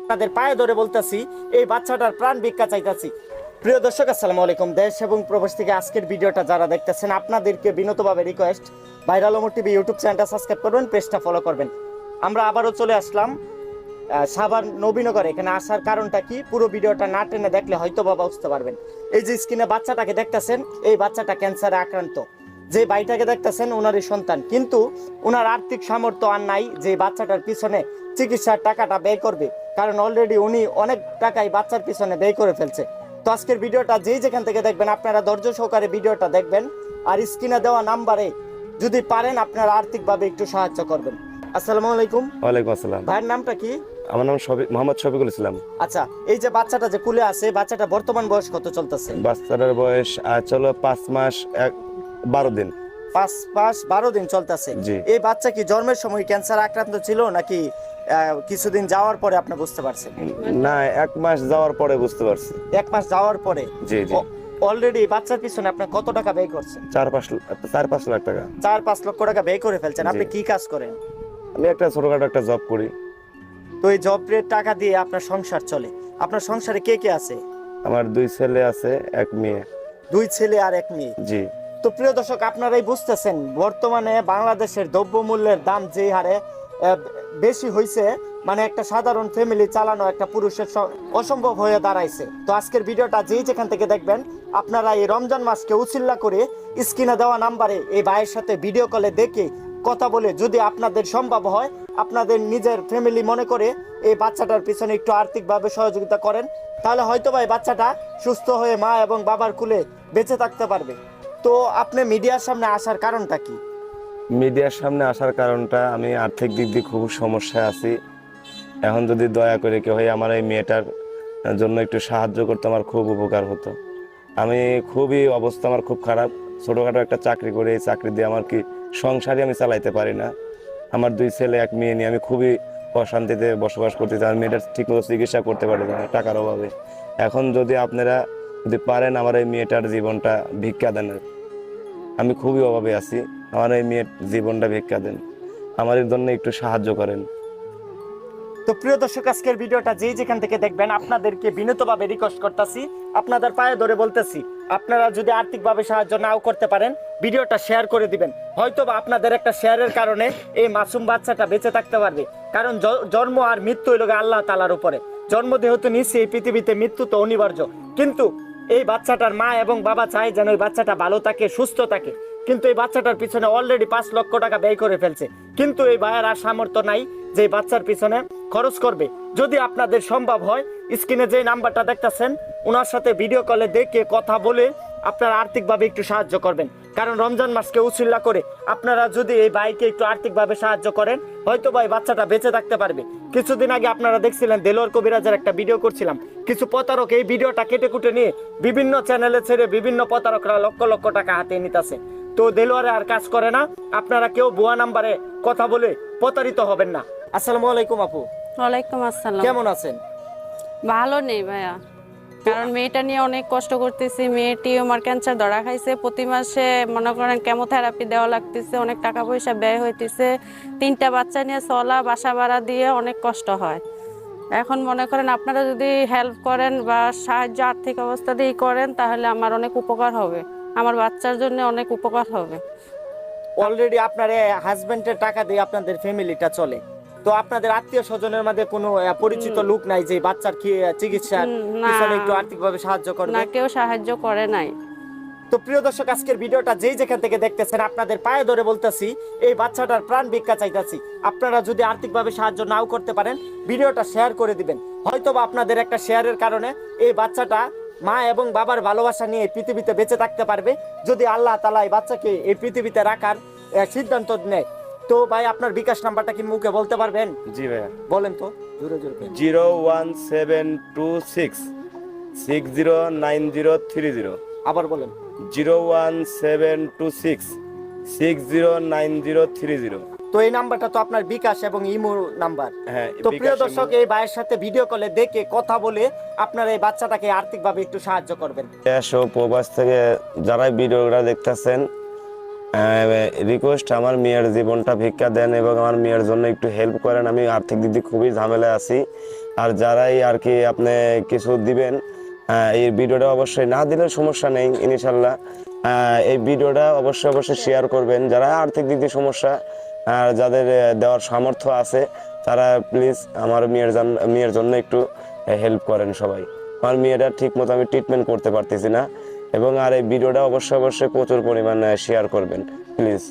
আপনাদের পায়ে ধরে বলতেছি, এই বাচ্চাটার প্রাণ ভিক্ষা চাইতেছি। প্রিয় দর্শক, আসসালামু আলাইকুম। দেশ এবং প্রবাস থেকে আজকের ভিডিওটা যারা দেখতেছেন, আপনাদেরকে বিনতভাবে request viral Omar TV YouTube চ্যানেলটা সাবস্ক্রাইব করবেন পেজটা ফলো করবেন। আমরা আবারও চলে আসলাম সাভার নবীনগর। এখানে আসার কারণটা কি? পুরো ভিডিওটা না টেনে দেখলে হয়তো বাবা বুঝতে পারবেন। এই যে স্ক্রিনে বাচ্চাটাকে দেখতেছেন, এই বাচ্চাটা ক্যান্সারে আক্রান্ত। যে ভাইটাকে দেখতেছেন ওনারই সন্তান। কিন্তু ওনার আর্থিক সামর্থ্য আর নাই যে বাচ্চাটার পিছনে চিকিৎসার টাকাটা ব্যয় করবে। কারণ অলরেডি উনি অনেক টাকাই বাচ্চার পিছনে ব্যয় করে ফেলছে। তো আজকের ভিডিওটা যেই যেখান থেকে দেখবেন আপনারা ধৈর্য সহকারে ভিডিওটা দেখবেন। আর স্ক্রিনে দেওয়া নাম্বারে যদি পারেন আপনারা আর্থিকভাবে একটু সাহায্য করবেন। আসসালামু আলাইকুম। ওয়ালাইকুম আসসালাম। ভাইয়ের নামটা কি? আমার নাম শফিক মোহাম্মদ শফিকুল ইসলাম। আচ্ছা এই যে বাচ্চাটা যে কুলে আছে বাচ্চাটা বর্তমান বয়স কত চলতেছে? বাচ্চাটার বয়স চলো পাঁচ মাস এক বারো দিন। পাঁচ পাঁচ বারো দিন চলতেছে। এই বাচ্চা কি জন্মের সময় ক্যান্সার আক্রান্ত ছিল নাকি কিছুদিন যাওয়ার পরে আপনি বুঝতে পারছেন? না এক মাস যাওয়ার পরে বুঝতে পারছি। এক মাস যাওয়ার পরে? জি জি। অলরেডি বাচ্চার পিছনে আপনি কত টাকা ব্যয় করছেন? চার পাঁচ চার পাঁচ লাখ টাকা। চার পাঁচ লক্ষ টাকা ব্যয় করে ফেলছেন। আপনি। কি কাজ করেন? আমি একটা ছোটখাটো একটা জব করি। তো এই জবের টাকা দিয়ে আপনার সংসার চলে। আপনার সংসারে কে কে আছে? আমার দুই ছেলে আছে এক মেয়ে। দুই ছেলে আর এক মেয়ে। জি। তো প্রিয় দর্শক, আপনারাই বুঝতেছেন, বর্তমানে বাংলাদেশের দ্রব্যমূল্যের দাম যে হারে বেশি হয়েছে মানে একটা সাধারণ ফ্যামিলি চালানো একটা পুরুষের অসম্ভব হয়ে দাঁড়াইছে। তো আজকের ভিডিওটা যেই যেখান থেকে দেখবেন, আপনারা এই রমজান মাসকে উচিল্লা করে স্ক্রিনে দেওয়া নাম্বারে এই ভাইয়ের সাথে ভিডিও কলে দেখে কথা বলে যদি আপনাদের সম্ভব হয়, আপনাদের নিজের ফ্যামিলি মনে করে এই বাচ্চাটার পিছনে একটু আর্থিকভাবে সহযোগিতা করেন, তাহলে হয়তো ভাই বাচ্চাটা সুস্থ হয়ে মা এবং বাবার কুলে বেঁচে থাকতে পারবে। তো আপনি মিডিয়ার সামনে আসার কারণটা কি? মিডিয়ার সামনে আসার কারণটা আমি আর্থিক দিক দিয়ে খুব সমস্যায় আছি। এখন যদি দয়া করে কেউ আমার এই মেয়েটার জন্য একটু সাহায্য করতে আমার খুব উপকার হতো। আমি খুবই অবস্থা আমার খুব খারাপ। ছোটোখাটো একটা চাকরি করে এই চাকরি দিয়ে আমার কি সংসারই আমি চালাইতে পারি না। আমার দুই ছেলে, এক মেয়ে নিয়ে আমি খুবই অশান্তিতে বসবাস করতে চাই মেয়েটার ঠিকমতো চিকিৎসা করতে পারি না টাকার অভাবে। এখন যদি আপনারা যদি পারেন আমার এই মেয়েটার জীবনটা ভিক্ষা দেন আমি খুবই অভাবে আছি। আমার এই মেয়ের জীবনটা ভিক্ষা দেন। আমার জন্য একটু সাহায্য করেন। তো প্রিয় দর্শক, আজকের ভিডিওটা যেই যেখান থেকে দেখবেন, আপনাদেরকে বিনীতভাবে রিকোয়েস্ট করতেছি। আপনাদের পায়ে ধরে বলতেছি, আপনারা যদি আর্থিকভাবে সাহায্য নাও করতে পারেন, ভিডিওটা শেয়ার করে দিবেন। হয়তো বা আপনাদের একটা শেয়ারের কারণে এই মাসুম বাচ্চাটা বেঁচে থাকতে পারবে। কারণ জন্ম আর মৃত্যু হইল আল্লাহ তালার উপরে। জন্ম যেহেতু নিচ্ছে এই পৃথিবীতে মৃত্যু তো অনিবার্য। কিন্তু এই বাচ্চাটার মা এবং বাবা চায় যেন এই বাচ্চাটা ভালো থাকে, সুস্থ থাকে। কিন্তু এই বাচ্চাটার পিছনে অলরেডি পাঁচ লক্ষ টাকা ব্যয় করে ফেলছে। কিন্তু এই ভাইয়ের আর সামর্থ্য নাই যে বাচ্চার পিছনে খরচ করবে। যদি আপনাদের সম্ভব হয়, স্ক্রিনে যে নাম্বারটা দেখতেছেন ওনার সাথে ভিডিও কলে দেখে কথা বলে আপনারা আর্থিকভাবে একটু সাহায্য করবেন। কারণ রমজান মাসকে উচিল্লা করে আপনারা যদি এই ভাইকে একটু আর্থিকভাবে সাহায্য করেন হয়তো ভাই বাচ্চাটা বেঁচে থাকতে পারবে। কিছুদিন আগে আপনারা দেখছিলেন দেলোয়ার কবিরাজের একটা ভিডিও করছিলাম। কিছু প্রতারক এই ভিডিওটা কেটে কুটে নিয়ে বিভিন্ন চ্যানেলে ছেড়ে বিভিন্ন প্রতারকরা লক্ষ লক্ষ টাকা হাতে নিতেছে। তো দেলোয়ারে আর কাজ করে না। আপনারা কেউ ভুয়া নাম্বারে কথা বলে প্রতারিত হবেন না। আসসালামু আলাইকুম আপু। ওয়ালাইকুম আসসালাম। কেমন আছেন? ভালো নেই ভাইয়া। কারণ মেয়েটা নিয়ে অনেক কষ্ট করতেছি। মেয়ে টিউমার ক্যান্সার ধরা খাইছে। প্রতি মাসে মনে করেন কেমোথেরাপি দেওয়া লাগতেছে, অনেক টাকা পয়সা ব্যয় হইতেছে। তিনটা বাচ্চা নিয়ে চলা, বাসা ভাড়া দিয়ে অনেক কষ্ট হয়। এখন মনে করেন আপনারা যদি হেল্প করেন বা সাহায্য, আর্থিক অবস্থা দিয়ে করেন, তাহলে আমার অনেক উপকার হবে। আমার বাচ্চার জন্য অনেক উপকার হবে। অলরেডি আপনার হাজবেন্ডের টাকা দিয়ে আপনাদের ফ্যামিলিটা চলে। তো আপনাদের আত্মীয় স্বজনের মধ্যে কোনো পরিচিত লোক নাই যে বাচ্চার কি চিকিৎসার না। পিছনে একটু আর্থিকভাবে সাহায্য করবে? না কেউ সাহায্য করে নাই। তো প্রিয় দর্শক আজকের ভিডিওটা যেই যেখান থেকে দেখতেছেন আপনাদের পায়ে ধরে বলতেছি এই বাচ্চাটার প্রাণ ভিক্ষা চাইতেছি। আপনারা যদি আর্থিকভাবে সাহায্য নাও করতে পারেন ভিডিওটা শেয়ার করে দিবেন। হয়তো বা আপনাদের একটা শেয়ারের কারণে এই বাচ্চাটা মা এবং বাবার ভালোবাসা নিয়ে পৃথিবীতে বেঁচে থাকতে পারবে। যদি আল্লাহ তালা এই বাচ্চাকে এই পৃথিবীতে রাখার সিদ্ধান্ত নেয় তো ভাই আপনার বিকাশ নাম্বারটা কি মুখে বলতে পারবেন? জি ভাইয়া। বলেন তো। জোরে জোরে zero one seven two six six zero nine zero three zero. আবার বলেন। Zero one seven two six six zero nine zero three zero. তো এই নাম্বারটা তো আপনার বিকাশ এবং ইমো নাম্বার। হ্যাঁ তো প্রিয় দর্শক এই ভাইয়ের সাথে ভিডিও কলে দেখে কথা বলে আপনার এই বাচ্চাটাকে আর্থিকভাবে একটু সাহায্য করবেন। দেশ ও প্রবাস থেকে যারা ভিডিওটা দেখতেছেন রিকোয়েস্ট আমার মেয়ের জীবনটা ভিক্ষা দেন এবং আমার মেয়ের জন্য একটু হেল্প করেন। আমি আর্থিক দিক দিয়ে খুবই ঝামেলায় আছি। আর যারাই আর কি আপনি কিছু দিবেন এই ভিডিওটা অবশ্যই না দিলে সমস্যা নেই ইনশাল্লাহ এই ভিডিওটা অবশ্যই অবশ্যই শেয়ার করবেন। যারা আর্থিক দিক দিয়ে সমস্যা, আর যাদের দেওয়ার সামর্থ্য আছে, তারা প্লিজ আমার মেয়ের মেয়ের জন্য একটু হেল্প করেন সবাই। আমার মেয়েটা ঠিক মতো আমি ট্রিটমেন্ট করতে পারতেছি না। এবং আর এই ভিডিওটা অবশ্যই অবশ্যই প্রচুর পরিমাণে শেয়ার করবেন প্লিজ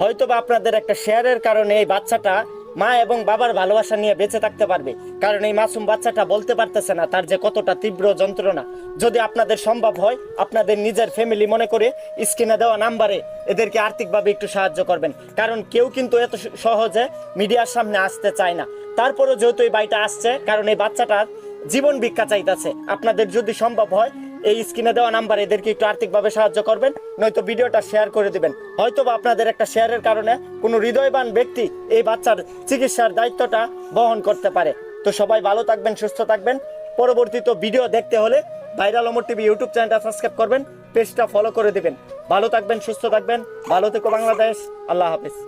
হয়তো বা আপনাদের একটা শেয়ারের কারণে এই বাচ্চাটা মা এবং বাবার ভালোবাসা নিয়ে বেঁচে থাকতে পারবে। কারণ এই মাসুম বাচ্চাটা বলতে পারতেছে না তার যে কতটা তীব্র যন্ত্রণা। যদি আপনাদের সম্ভব হয়, আপনাদের নিজের ফ্যামিলি মনে করে স্ক্রিনে দেওয়া নাম্বারে এদেরকে আর্থিকভাবে একটু সাহায্য করবেন। কারণ কেউ কিন্তু এত সহজে মিডিয়ার সামনে আসতে চায় না। তারপরেও যেহেতু এই বাড়িটা আসছে, কারণ এই বাচ্চাটার জীবন ভিক্ষা চাইতেছে। আপনাদের যদি সম্ভব হয় এই স্ক্রিনে দেওয়া নাম্বার এদেরকে একটু আর্থিকভাবে সাহায্য করবেন, নয়তো ভিডিওটা শেয়ার করে দিবেন। হয়তো বা আপনাদের একটা শেয়ারের কারণে কোনো হৃদয়বান ব্যক্তি এই বাচ্চার চিকিৎসার দায়িত্বটা বহন করতে পারে। তো সবাই ভালো থাকবেন, সুস্থ থাকবেন। পরবর্তীতে ভিডিও দেখতে হলে ভাইরাল অমর টিভি ইউটিউব চ্যানেলটা সাবস্ক্রাইব করবেন, পেজটা ফলো করে দিবেন। ভালো থাকবেন, সুস্থ থাকবেন। ভালো থেকো বাংলাদেশ। আল্লাহ হাফিজ।